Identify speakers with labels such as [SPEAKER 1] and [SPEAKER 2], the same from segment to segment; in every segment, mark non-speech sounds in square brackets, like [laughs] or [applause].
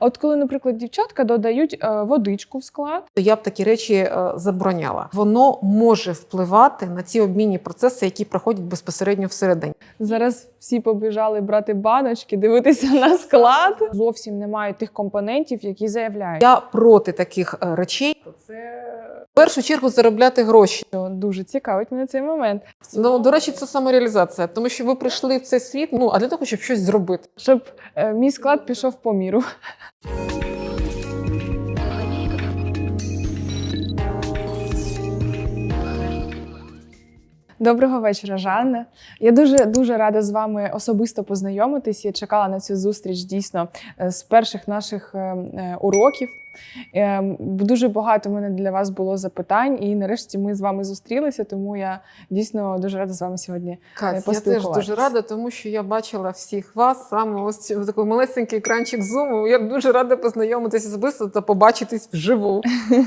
[SPEAKER 1] От коли, наприклад, дівчатка додають е, водичку в склад,
[SPEAKER 2] Я б такі речі е, забороняла. Воно може впливати на ці обмінні процеси, які проходять безпосередньо всередині.
[SPEAKER 1] зараз всі побіжали брати баночки, дивитися на склад. Зовсім немає тих компонентів, які заявляють.
[SPEAKER 2] Я проти таких е, речей.
[SPEAKER 1] Це
[SPEAKER 2] В першу чергу заробляти гроші.
[SPEAKER 1] дуже цікавить мене цей момент,
[SPEAKER 2] Ну до речі, це самореалізація, тому що ви прийшли в цей світ. Ну а для того, щоб щось зробити.
[SPEAKER 1] щоб е, мій склад пішов по міру. Доброго вечора, Жанна. Я дуже дуже рада з вами особисто познайомитись. Я чекала на цю зустріч дійсно е, з перших наших е, е, уроків. Е, Дуже багато в мене для вас було запитань, і нарешті ми з вами зустрілися, тому я дійсно дуже рада з вами сьогодні.
[SPEAKER 2] Кать, я теж дуже рада, тому що я бачила всіх вас саме ось такий малесенький екранчик зуму. Я дуже рада познайомитися особисто та побачитись вживу.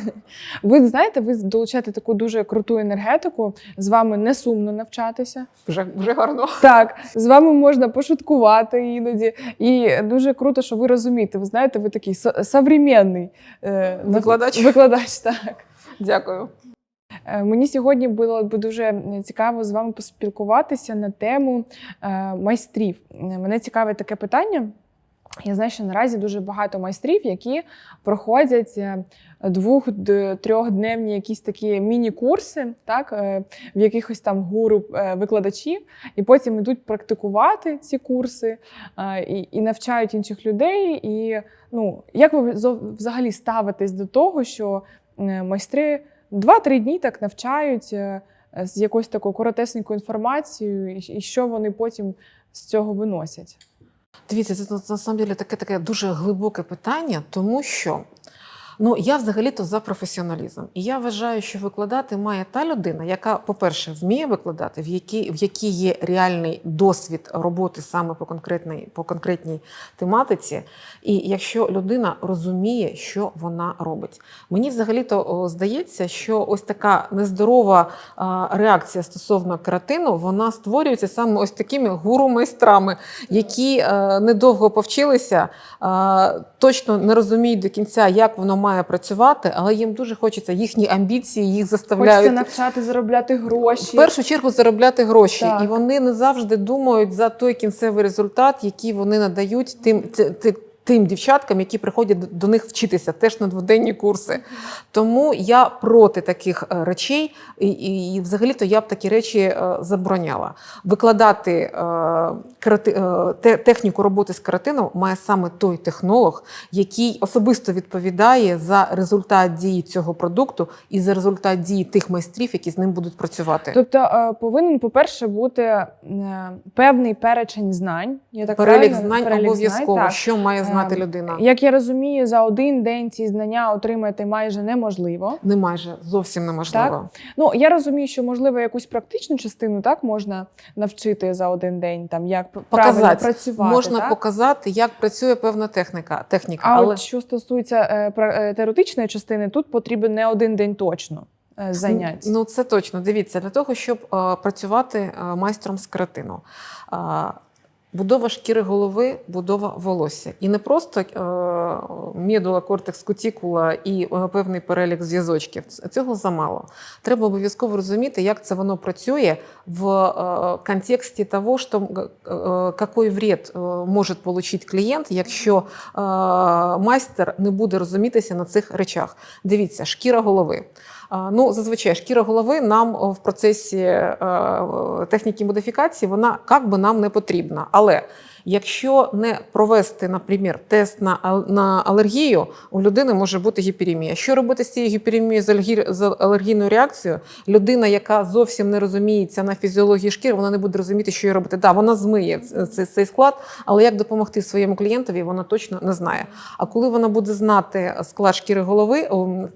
[SPEAKER 2] [laughs]
[SPEAKER 1] Ви знаєте, ви долучаєте таку дуже круту енергетику. З вами не сумно навчатися.
[SPEAKER 2] Вже вже гарно. [laughs]
[SPEAKER 1] Так, з вами можна пошуткувати іноді. І дуже круто, що ви розумієте. Ви знаєте, ви такий е, нав-
[SPEAKER 2] Викладач.
[SPEAKER 1] Викладач, так.
[SPEAKER 2] Дякую.
[SPEAKER 1] Е, Мені сьогодні було б дуже цікаво з вами поспілкуватися на тему е, майстрів. Е, Мене цікаве таке питання. Я знаю, що наразі дуже багато майстрів, які проходять е, двох д- трьохдневні якісь такі міні-курси, так, е, в якихось там гуру е, викладачів, і потім йдуть практикувати ці курси і, і навчають інших людей. І ну, як ви взагалі ставитесь до того, що майстри два-три дні так навчають з якоюсь такою коротесенькою інформацією, і що вони потім з цього виносять?
[SPEAKER 2] Дивіться, це на самом деле таке таке дуже глибоке питання, тому що ну я взагалі-то за професіоналізм. І я вважаю, що викладати має та людина, яка, по-перше, вміє викладати, в якій в якій є реальний досвід роботи саме по конкретній по конкретній тематиці. І якщо людина розуміє, що вона робить. Мені взагалі-то здається, що ось така нездорова реакція стосовно каратину, вона створюється саме ось такими гуру-майстрами, які е, недовго повчилися, точно не розуміють до кінця, як воно має працювати, але їм дуже хочеться їхні амбіції, їх заставляють.
[SPEAKER 1] Хочеться навчати заробляти гроші.
[SPEAKER 2] В першу чергу заробляти гроші,
[SPEAKER 1] Так.
[SPEAKER 2] і вони не завжди думають за той кінцевий результат, який вони надають тим, т- т- тим дівчаткам, які приходять до- них вчитися, теж на дводенні курси. Тому я проти таких е, речей, і, і, і взагалі-то я б такі речі е, забороняла. Викладати е, карати, е, техніку роботи з каратином має саме той технолог, який особисто відповідає за результат дії цього продукту і за результат дії тих майстрів, які з ним будуть працювати.
[SPEAKER 1] Тобто е, повинен, по-перше, бути е, певний перечень знань. Я так
[SPEAKER 2] Перелік
[SPEAKER 1] правильно?
[SPEAKER 2] знань обов'язково, що має знати
[SPEAKER 1] Ем,
[SPEAKER 2] людина.
[SPEAKER 1] Як я розумію, за один день ці знання отримати майже неможливо.
[SPEAKER 2] Не майже зовсім неможливо.
[SPEAKER 1] Ну я розумію, що можливо якусь практичну частину так можна навчити за один день, там як правильно
[SPEAKER 2] Показати.
[SPEAKER 1] працювати.
[SPEAKER 2] Можна
[SPEAKER 1] так?
[SPEAKER 2] показати, як працює певна техніка. техніка.
[SPEAKER 1] А
[SPEAKER 2] але
[SPEAKER 1] от що стосується е, е, теоретичної частини, тут потрібен не один день точно е, занять.
[SPEAKER 2] Ну це точно. Дивіться, для того, щоб е, працювати е, майстром з каратину. е, Будова шкіри голови, будова волосся. І не просто е, медула, кортекс, кутікула і е, певний перелік зв'язочків. Цього замало. Треба обов'язково розуміти, як це воно працює в е, контексті того, що, е, який вред е, може отримати клієнт, якщо е, майстер не буде розумітися на цих речах. Дивіться, шкіра голови. Ну, зазвичай шкіра голови нам в процесі е, техніки модифікації вона як би нам не потрібна. Але якщо не провести, наприклад, тест на, на алергію, у людини може бути гіперемія. Що робити з цією гіперемією з, алергір- з алергійною реакцією? Людина, яка зовсім не розуміється на фізіології шкіри, вона не буде розуміти, що їй робити. Да, вона змиє цей, цей склад, але як допомогти своєму клієнтові, вона точно не знає. А коли вона буде знати склад шкіри голови,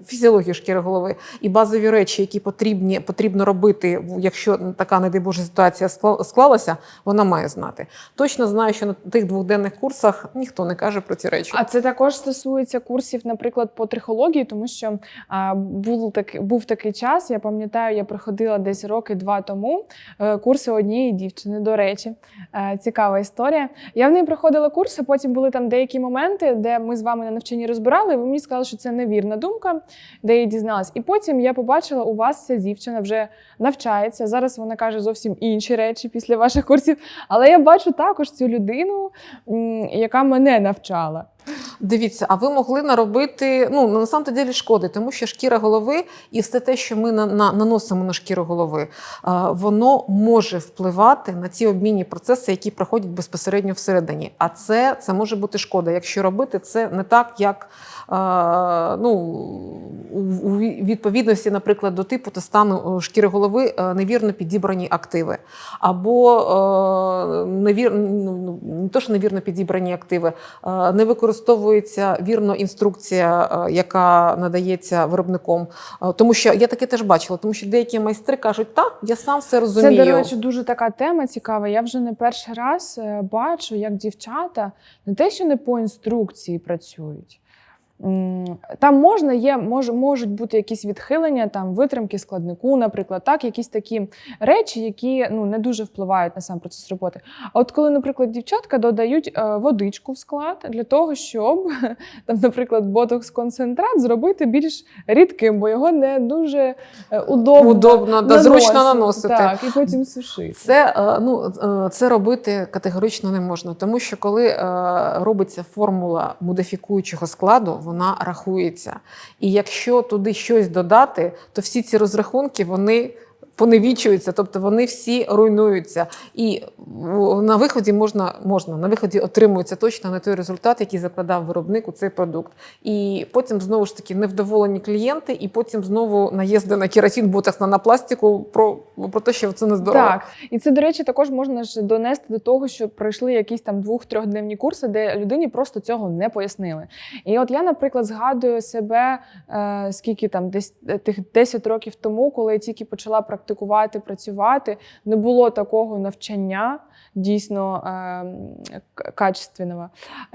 [SPEAKER 2] фізіологію шкіри голови і базові речі, які потрібні, потрібно робити, якщо така, не дай Боже, ситуація скла- склалася, вона має знати. Точно знаю, що на тих двохденних курсах ніхто не каже про ці речі.
[SPEAKER 1] А це також стосується курсів, наприклад, по трихології, тому що а, був, так, був такий час, я пам'ятаю, я проходила десь роки два тому е, курси однієї дівчини. До речі, Е, цікава історія. Я в неї проходила курси, потім були там деякі моменти, де ми з вами на навчанні розбирали. і Ви мені сказали, що це невірна думка, де я дізналась. І потім я побачила, у вас ця дівчина вже навчається. Зараз вона каже зовсім інші речі після ваших курсів. Але я бачу також цю людину, м, яка мене навчала.
[SPEAKER 2] Дивіться, а ви могли наробити ну на самом деле шкоди, тому що шкіра голови і все те, що ми на, на, наносимо на шкіру голови, а, воно може впливати на ці обмінні процеси, які проходять безпосередньо всередині. А це, це може бути шкода, якщо робити це не так, як а, ну, у, відповідності, наприклад, до типу та стану е, шкіри голови е, невірно підібрані активи, або е, невір, ну, ну, не то, що невірно підібрані активи, е, не використовується вірно інструкція, е, яка надається виробником. Е, Тому що я таке теж бачила, тому що деякі майстри кажуть, так, я сам все розумію.
[SPEAKER 1] Це, до речі, дуже така тема цікава. Я вже не перший раз е, бачу, як дівчата не те, що не по інструкції працюють. Там можна є, мож, можуть бути якісь відхилення, там витримки складнику, наприклад, так, якісь такі речі, які ну не дуже впливають на сам процес роботи. А от коли, наприклад, дівчатка додають е, водичку в склад для того, щоб [laughs] там, наприклад, ботокс-концентрат зробити більш рідким, бо його не дуже е, удобно,
[SPEAKER 2] Удобно, да, зручно наносити.
[SPEAKER 1] Так, і потім сушити.
[SPEAKER 2] Це, е, ну, це робити категорично не можна, тому що коли робиться формула модифікуючого складу, вона рахується. І якщо туди щось додати, то всі ці розрахунки вони поневічуються, тобто вони всі руйнуються. І на виході можна, можна на виході отримується точно не той результат, який закладав виробник у цей продукт. І потім знову ж таки невдоволені клієнти, і потім знову наїзди на кератин, на напластику про, про те, що це не здорово.
[SPEAKER 1] Так, і це, до речі, також можна ж донести до того, що пройшли якісь там двох-трьохдневні курси, де людині просто цього не пояснили. І от я, наприклад, згадую себе е, скільки там десь е, тих 10 років тому, коли я тільки почала практикувати, працювати, не було такого навчання дійсно е, качественного,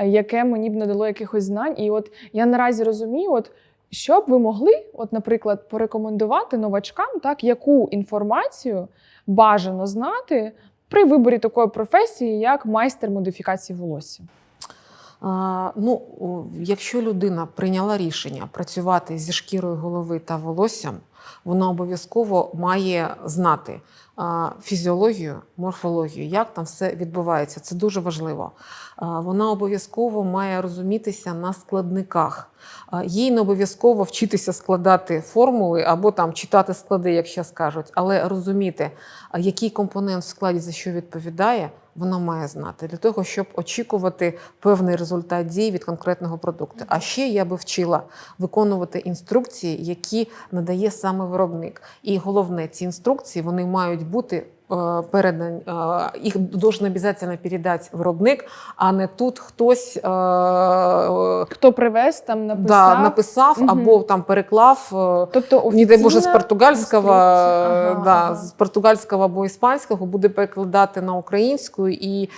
[SPEAKER 1] яке мені б надало якихось знань. І от я наразі розумію, от. Що б ви могли, от, наприклад, порекомендувати новачкам, так, яку інформацію бажано знати при виборі такої професії, як майстер модифікації волосся?
[SPEAKER 2] А, ну, якщо людина прийняла рішення працювати зі шкірою голови та волоссям, вона обов'язково має знати фізіологію, морфологію, як там все відбувається. Це дуже важливо. Вона обов'язково має розумітися на складниках. Їй не обов'язково вчитися складати формули або там читати склади, як ще скажуть, але розуміти, який компонент в складі за що відповідає, вона має знати для того, щоб очікувати певний результат дій від конкретного продукту. А ще я би вчила виконувати інструкції, які надає саме виробник. І головне, ці інструкції вони мають бути. Е, Передані, е, їх должен обов'язково передати виробник, а не тут хтось е,
[SPEAKER 1] Хто привез там написав?
[SPEAKER 2] да, написав
[SPEAKER 1] Мгм.
[SPEAKER 2] або там переклав.
[SPEAKER 1] Тобто
[SPEAKER 2] не дай Боже, з португальського.
[SPEAKER 1] Ага,
[SPEAKER 2] да,
[SPEAKER 1] ага.
[SPEAKER 2] з португальського або іспанського буде перекладати на українську і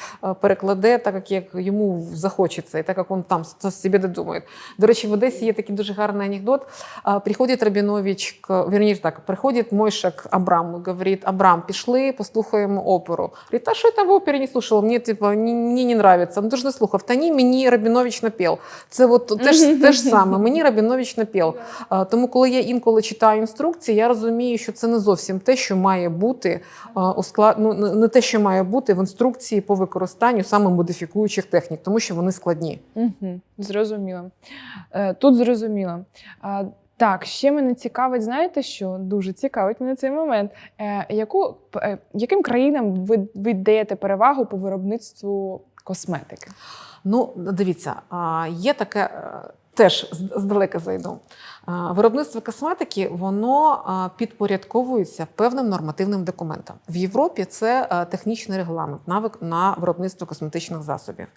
[SPEAKER 2] перекладе так, як- йому захочеться, і так як він там собі додумає. До речі, в Одесі є такий дуже гарний анекдот. Приходить Рабінович, вірніше так, приходить Мойша к Абраму, говорить, Абрам, пішли, послухаємо оперу. Говорить, а що я в опері не слушала? Мені, типу, мені, мені не нравится. Ну, ти ж не слухав. Та ні, мені Рабінович напів. Це от те ж, те ж саме. Мені Рабінович напів. Тому, коли я інколи читаю інструкції, я розумію, що це не зовсім те, що має бути у склад... ну, не не те, що має бути в інструкції по використанню саме модифікуючих технік, тому що вони складні.
[SPEAKER 1] Угу, зрозуміло. Е, Тут зрозуміло. Так, ще мене цікавить, знаєте що? Дуже цікавить мене цей момент. Е, Яку, е, яким країнам ви, ви даєте перевагу по виробництву косметики?
[SPEAKER 2] Ну, дивіться, є таке. е, Теж здалека зайду. Виробництво косметики воно підпорядковується певним нормативним документам. В Європі це е, технічний регламент на вик- на виробництво косметичних засобів.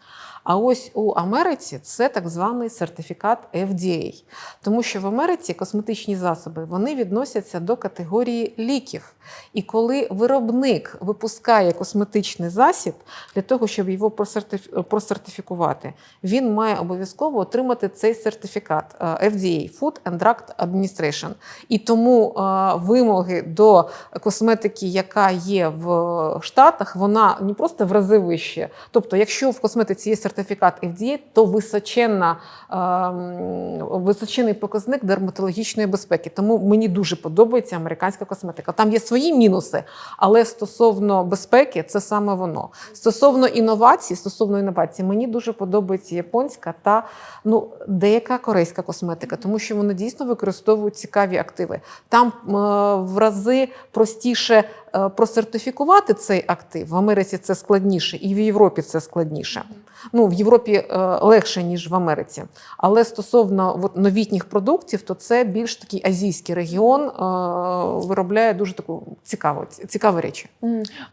[SPEAKER 2] А ось у Америці це так званий сертифікат FDA. Тому що в Америці косметичні засоби вони відносяться до категорії ліків. І коли виробник випускає косметичний засіб для того, щоб його просертифікувати, він має обов'язково отримати цей сертифікат е, FDA Food and Drug Administration. І тому е, вимоги до косметики, яка є в Штатах, вона не просто в рази вище. Тобто, якщо в косметиці є сертифікат FDA, то височенна, е, височений показник дерматологічної безпеки. Тому мені дуже подобається американська косметика. Там є свої мінуси, але стосовно безпеки, це саме воно. Стосовно інновацій, стосовно інновацій, мені дуже подобається японська та ну, деяка корейська косметика, тому що вони дійсно використовують цікаві активи. Там е, в рази простіше е, просертифікувати цей актив. В Америці це складніше, і в Європі це складніше. Ну, в Європі е, легше, ніж в Америці. Але стосовно от, новітніх продуктів, то це більш такий азійський регіон е, виробляє дуже таку цікаву, цікаві речі.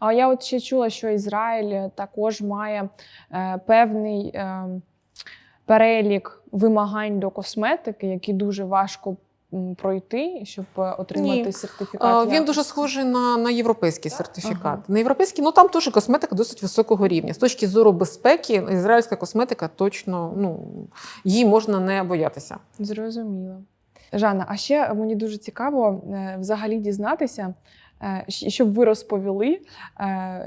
[SPEAKER 1] А я от ще чула, що Ізраїль також має е, певний е, перелік вимагань до косметики, які дуже важко пройти, щоб е, отримати
[SPEAKER 2] Ні.
[SPEAKER 1] сертифікат.
[SPEAKER 2] Він
[SPEAKER 1] якості.
[SPEAKER 2] дуже схожий на, на європейський сертифікат.
[SPEAKER 1] Ага.
[SPEAKER 2] На європейський, ну там теж косметика досить високого рівня. З точки зору безпеки, ізраїльська косметика точно ну, її можна не боятися.
[SPEAKER 1] Зрозуміло. Жанна, а ще мені дуже цікаво е, взагалі дізнатися, е, щоб ви розповіли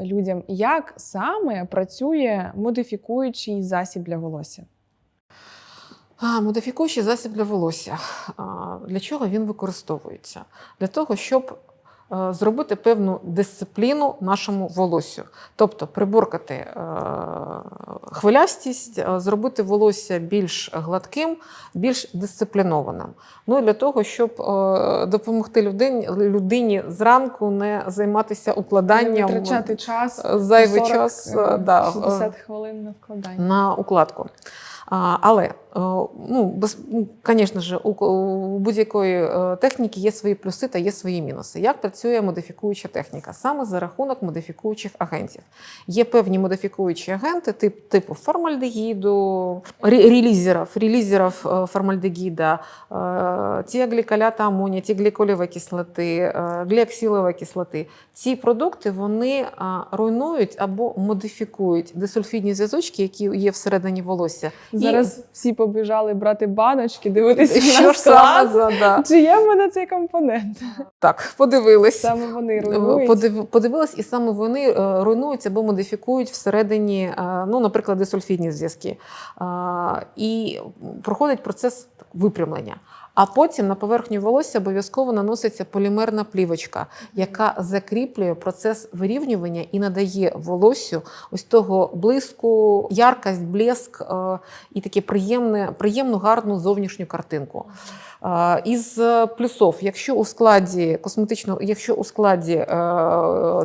[SPEAKER 1] людям, як саме працює модифікуючий засіб для волосся.
[SPEAKER 2] Модифікуючий засіб для волосся. Для чого він використовується? Для того, щоб е, зробити певну дисципліну нашому волоссю. Тобто приборкати е, хвилястість, е, зробити волосся більш гладким, більш дисциплінованим. Ну і для того, щоб допомогти людині, людині зранку не займатися
[SPEAKER 1] Не
[SPEAKER 2] укладанням
[SPEAKER 1] витрачати час
[SPEAKER 2] зайвий
[SPEAKER 1] 40,
[SPEAKER 2] час
[SPEAKER 1] е,
[SPEAKER 2] е, да,
[SPEAKER 1] хвилин на вкладання.
[SPEAKER 2] на укладку. Але, е, ну, без, ну, звісно ж, у, будь-якої е, техніки є свої плюси та є свої мінуси. Як працює модифікуюча техніка? Саме за рахунок модифікуючих агентів. Є певні модифікуючі агенти, тип, типу формальдегіду, релізерів, релізерів е, формальдегіда, тіагліколята амонія, тігліколівої кислоти, е, кислоти. Ці продукти вони руйнують або модифікують дисульфідні зв'язочки, які є всередині волосся.
[SPEAKER 1] Зараз всі побіжали брати баночки, дивитися
[SPEAKER 2] Що
[SPEAKER 1] на
[SPEAKER 2] саме
[SPEAKER 1] склад.
[SPEAKER 2] да.
[SPEAKER 1] Чи є в мене цей компонент?
[SPEAKER 2] так, подивились.
[SPEAKER 1] Саме вони руйнують.
[SPEAKER 2] Подивились, і саме вони руйнуються або модифікують всередині, е, ну, наприклад, дисульфідні зв'язки. І проходить процес випрямлення. А потім на поверхню волосся обов'язково наноситься полімерна плівочка, яка закріплює процес вирівнювання і надає волоссю ось того блиску, яркость, блеск е, і таке приємне, приємну, гарну зовнішню картинку. Із е, плюсов, якщо у складі косметичного, якщо у складі е,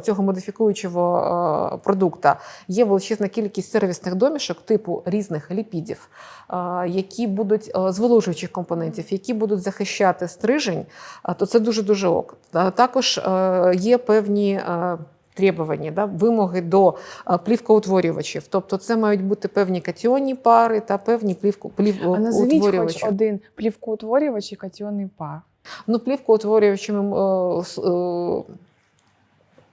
[SPEAKER 2] цього модифікуючого е, продукта є величезна кількість сервісних домішок типу різних ліпідів, які будуть зволожуючих компонентів, які будуть захищати стрижень, то це дуже дуже ок. Також є певні. Требування, да, вимоги до е, плівкоутворювачів. Тобто це мають бути певні катіонні пари та певні
[SPEAKER 1] А назвіть
[SPEAKER 2] плівкоутворювачі.
[SPEAKER 1] хоч один плівкоутворювач і катіонний пар.
[SPEAKER 2] Ну, плівкоутворювачами е, е,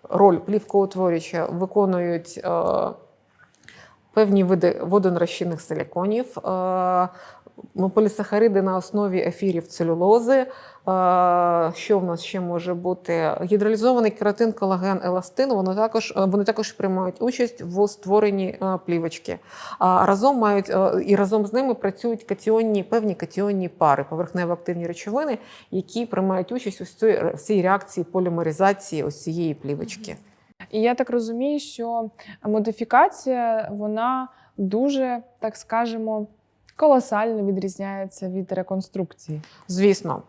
[SPEAKER 2] роль плівкоутворювача виконують е, певні види водонрозчинних силіконів, е, полісахариди на основі ефірів целюлози. Що в нас ще може бути? Гідролізований кератин, колаген, еластин. Вони також, е, вони також приймають участь в створенні е, плівочки. А разом мають е, і разом з ними працюють катіонні, певні катіонні пари, поверхнево-активні речовини, які приймають участь у цій, в цій реакції полімеризації ось цієї плівочки.
[SPEAKER 1] І я так розумію, що модифікація вона дуже, так скажемо, колосально відрізняється від реконструкції.
[SPEAKER 2] Звісно,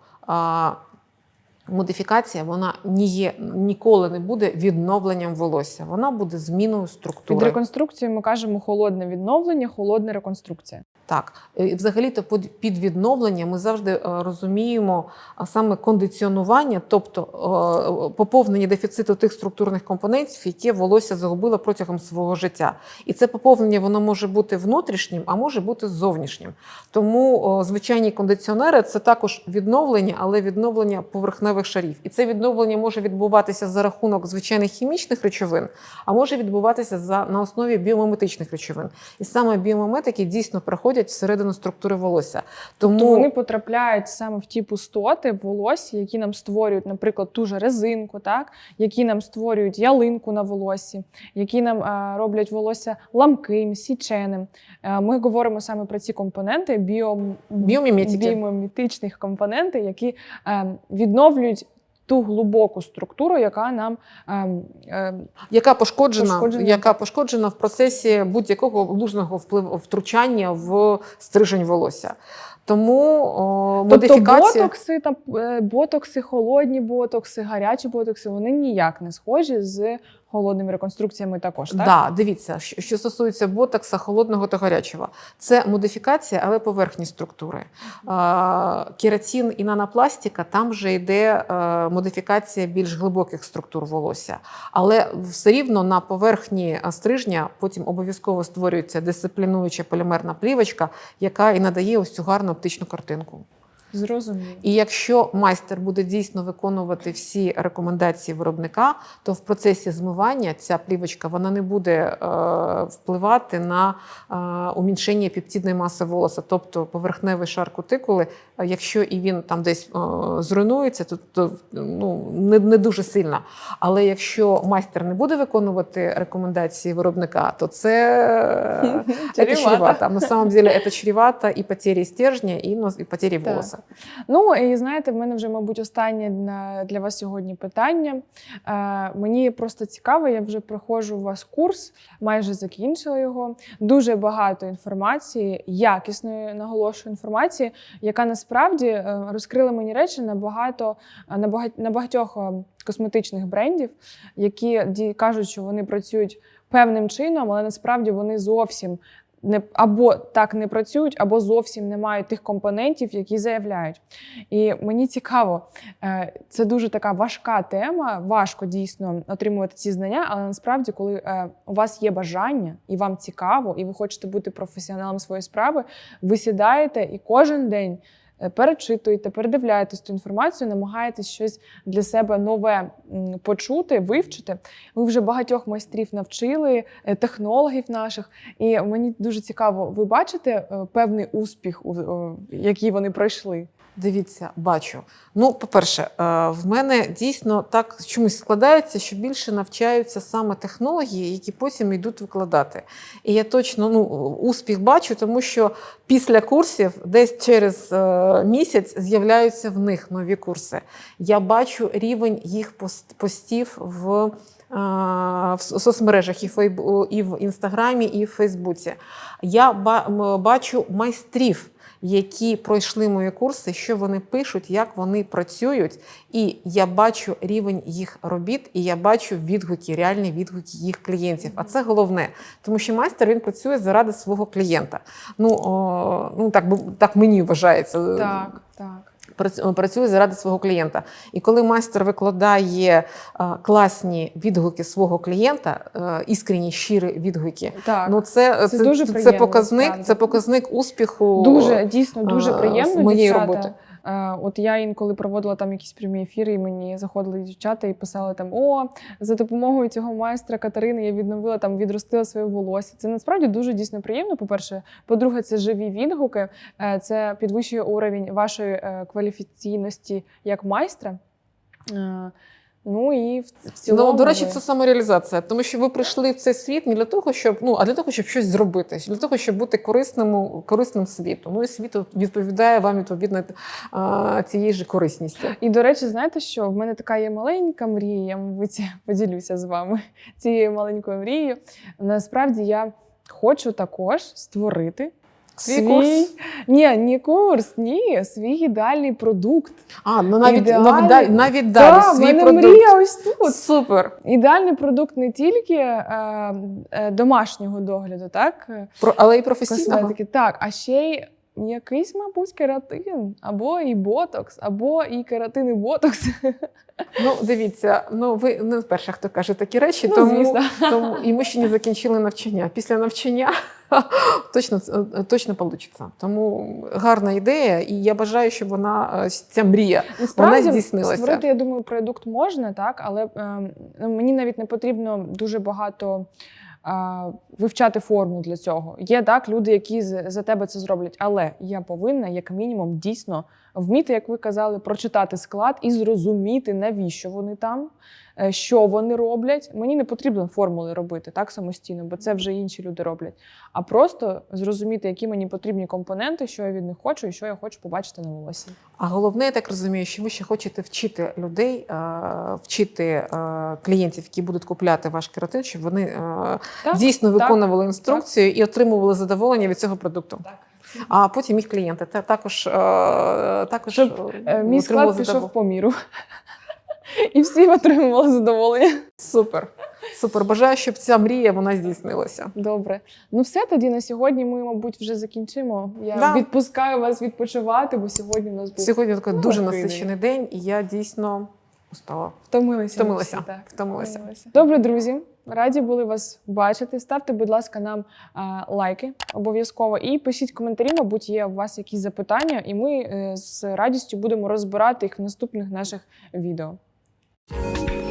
[SPEAKER 2] модифікація вона ні є, ніколи не буде відновленням волосся. Вона буде зміною
[SPEAKER 1] Під
[SPEAKER 2] структури.
[SPEAKER 1] реконструкцією ми кажемо холодне відновлення, холодна реконструкція.
[SPEAKER 2] Так, І взагалі-то під- під відновлення ми завжди е, розуміємо саме кондиціонування, тобто е, поповнення дефіциту тих структурних компонентів, які волосся загубило протягом свого життя. І це поповнення воно може бути внутрішнім, а може бути зовнішнім. Тому звичайні кондиціонери це також відновлення, але відновлення поверхневих шарів. І це відновлення може відбуватися за рахунок звичайних хімічних речовин, а може відбуватися за на основі біомиметичних речовин. І саме біомиметики дійсно проходять всередину структури волосся. Тому
[SPEAKER 1] То вони потрапляють саме в ті пустоти в волосі, які нам створюють, наприклад, ту же резинку, так? які нам створюють ялинку на волосі, які нам е, роблять волосся ламким, січеним. Е, ми говоримо саме про ці компоненти біо...
[SPEAKER 2] Біоміметики.
[SPEAKER 1] біоміметичних компоненти, які е, відновлюють ту глибоку структуру, яка нам е, е,
[SPEAKER 2] яка пошкоджена,
[SPEAKER 1] Пошкоджена.
[SPEAKER 2] яка пошкоджена в процесі будь-якого лужного впливу втручання в стрижень волосся. Тому о,
[SPEAKER 1] Тобто
[SPEAKER 2] модифікація
[SPEAKER 1] ботокси, та е, ботокси, холодні ботокси, гарячі ботокси, вони ніяк не схожі з холодними реконструкціями також, так?
[SPEAKER 2] Да, дивіться, що, що стосується ботокса холодного та гарячого, це модифікація, але поверхні структури. Кератин і нанопластика там вже йде е, модифікація більш глибоких структур волосся. Але все рівно на поверхні е, стрижня потім обов'язково створюється дисциплінуюча полімерна плівочка, яка і надає ось цю гарну оптичну картинку.
[SPEAKER 1] Зрозуміло.
[SPEAKER 2] І якщо майстер буде дійсно виконувати всі рекомендації виробника, то в процесі змивання ця плівочка вона не буде е, впливати на е, уміншення пептидної маси волоса, тобто поверхневий шар кутикули, е, якщо і він там десь е, зруйнується, то, то ну, не, не дуже сильно. Але якщо майстер не буде виконувати рекомендації виробника, то це, е, [laughs]
[SPEAKER 1] Чревато.
[SPEAKER 2] На самом деле це чревато і потері стержня, і, нос- і потері волоса.
[SPEAKER 1] Ну і знаєте, в мене вже, мабуть, останнє для вас сьогодні питання. Е, мені просто цікаво, я вже проходжу у вас курс, майже закінчила його. Дуже багато інформації, якісної наголошую інформації, яка насправді е, розкрила мені речі на багато на багать- на багатьох е, косметичних брендів, які кажуть, що вони працюють певним чином, але насправді вони зовсім не або так не працюють, або зовсім не мають тих компонентів, які заявляють. І мені цікаво, е, це дуже така важка тема. Важко дійсно отримувати ці знання, але насправді, коли е, у вас є бажання і вам цікаво, і ви хочете бути професіоналом своєї справи, ви сідаєте і кожен день. Е, Перечитуєте, передивляєтесь ту інформацію, намагаєтесь щось для себе нове почути, вивчити. Ви вже багатьох майстрів навчили, е, технологів наших. І мені дуже цікаво, ви бачите е, певний успіх, який вони пройшли?
[SPEAKER 2] Дивіться, бачу. Ну, по-перше, е, в мене дійсно так чомусь складається, що більше навчаються саме технології, які потім йдуть викладати. І я точно ну, успіх бачу, тому що після курсів, десь через е, місяць, з'являються в них нові курси. Я бачу рівень їх постів в. е, В соцмережах і в інстаграмі, і в Фейсбуці. Я бачу майстрів, які пройшли мої курси, що вони пишуть, як вони працюють. І я бачу рівень їх робіт, і я бачу відгуки, реальні відгуки їх клієнтів. А це головне, тому що майстер він працює заради свого клієнта. Ну, о, ну так, так мені вважається.
[SPEAKER 1] Так, так.
[SPEAKER 2] Прац- працює заради свого клієнта. І коли майстер викладає е, класні відгуки свого клієнта, е, іскренні щирі відгуки.
[SPEAKER 1] Так.
[SPEAKER 2] Ну, це,
[SPEAKER 1] Це
[SPEAKER 2] це,
[SPEAKER 1] дуже
[SPEAKER 2] це,
[SPEAKER 1] приємно,
[SPEAKER 2] показник,
[SPEAKER 1] насправді.
[SPEAKER 2] це показник успіху.
[SPEAKER 1] Дуже дійсно дуже приємно.
[SPEAKER 2] моєї
[SPEAKER 1] дівчата.
[SPEAKER 2] роботи.
[SPEAKER 1] Е, От я інколи проводила там якісь прямі ефіри, і мені заходили дівчата і писали там: О, за допомогою цього майстра Катерини я відновила там, відростила своє волосся. Це насправді дуже дійсно приємно. По-перше, по-друге, це живі відгуки, Е, це підвищує уровень вашої е, кваліфіційності як майстра. Ну і в, цілому.
[SPEAKER 2] Ну, до речі, це самореалізація, тому що ви прийшли в цей світ не для того, щоб ну а для того, щоб щось зробити, для того, щоб бути корисним, корисним світу. Ну і світ відповідає вам відповідно цієї ж корисністю.
[SPEAKER 1] І до речі, знаєте що? В мене така є маленька мрія, я, мабуть, [laughs] поділюся з вами цією маленькою мрією. Насправді я хочу також створити
[SPEAKER 2] Свій курс?
[SPEAKER 1] Ні, не курс, ні, свій ідеальний продукт.
[SPEAKER 2] А, ну навіть,
[SPEAKER 1] Ідеальний.
[SPEAKER 2] навіть, далі, навіть далі
[SPEAKER 1] Так,
[SPEAKER 2] свій
[SPEAKER 1] мене
[SPEAKER 2] продукт.
[SPEAKER 1] мрія ось тут.
[SPEAKER 2] Супер.
[SPEAKER 1] Ідеальний продукт не тільки е, е, домашнього догляду, так?
[SPEAKER 2] Про, але і професійного.
[SPEAKER 1] Косметики, так, а ще й якийсь, мабуть, кератин, або і ботокс, або і кератин, і ботокс.
[SPEAKER 2] Ну, дивіться, ну ви не перша, хто каже такі речі,
[SPEAKER 1] Ну,
[SPEAKER 2] тому, тому і ми ще не закінчили навчання. Після навчання [laughs] точно точно вийде. Тому гарна ідея, і я бажаю, щоб вона е, ця мрія
[SPEAKER 1] Насправді,
[SPEAKER 2] здійснилася.
[SPEAKER 1] Створити, я думаю, продукт можна, так, але е, ну, мені навіть не потрібно дуже багато. Вивчати форму для цього. Є так люди, які за тебе це зроблять. Але я повинна, як мінімум, дійсно вміти, як ви казали, прочитати склад і зрозуміти, навіщо вони там, е, що вони роблять. Мені не потрібно формули робити так самостійно, бо це вже інші люди роблять. А просто зрозуміти, які мені потрібні компоненти, що я від них хочу, і що я хочу побачити на волосі.
[SPEAKER 2] А головне, я так розумію, що ви ще хочете вчити людей, е, вчити е, клієнтів, які будуть купляти ваш кератин, щоб вони е,
[SPEAKER 1] Так,
[SPEAKER 2] дійсно
[SPEAKER 1] так,
[SPEAKER 2] виконували інструкцію і отримували задоволення від цього продукту.
[SPEAKER 1] Так.
[SPEAKER 2] А потім їх клієнти та- також, е, також
[SPEAKER 1] Щоб,
[SPEAKER 2] е,
[SPEAKER 1] Е, Мій склад пішов по міру. І всі отримували задоволення.
[SPEAKER 2] Супер. Супер. Бажаю, щоб ця мрія вона здійснилася.
[SPEAKER 1] Добре. Ну все тоді на сьогодні ми, мабуть, вже закінчимо. Я
[SPEAKER 2] Да.
[SPEAKER 1] відпускаю вас відпочивати, бо сьогодні у нас був
[SPEAKER 2] Сьогодні такий
[SPEAKER 1] Ну,
[SPEAKER 2] дуже насичений день, і я дійсно устала.
[SPEAKER 1] втомилися. ми
[SPEAKER 2] Втомилася.
[SPEAKER 1] всі, так.
[SPEAKER 2] Втомилася.
[SPEAKER 1] Добре, друзі. Раді були вас бачити. Ставте, будь ласка, нам а, лайки обов'язково і пишіть коментарі. Мабуть, є у вас якісь запитання, і ми е, з радістю будемо розбирати їх в наступних наших відео. Thank you.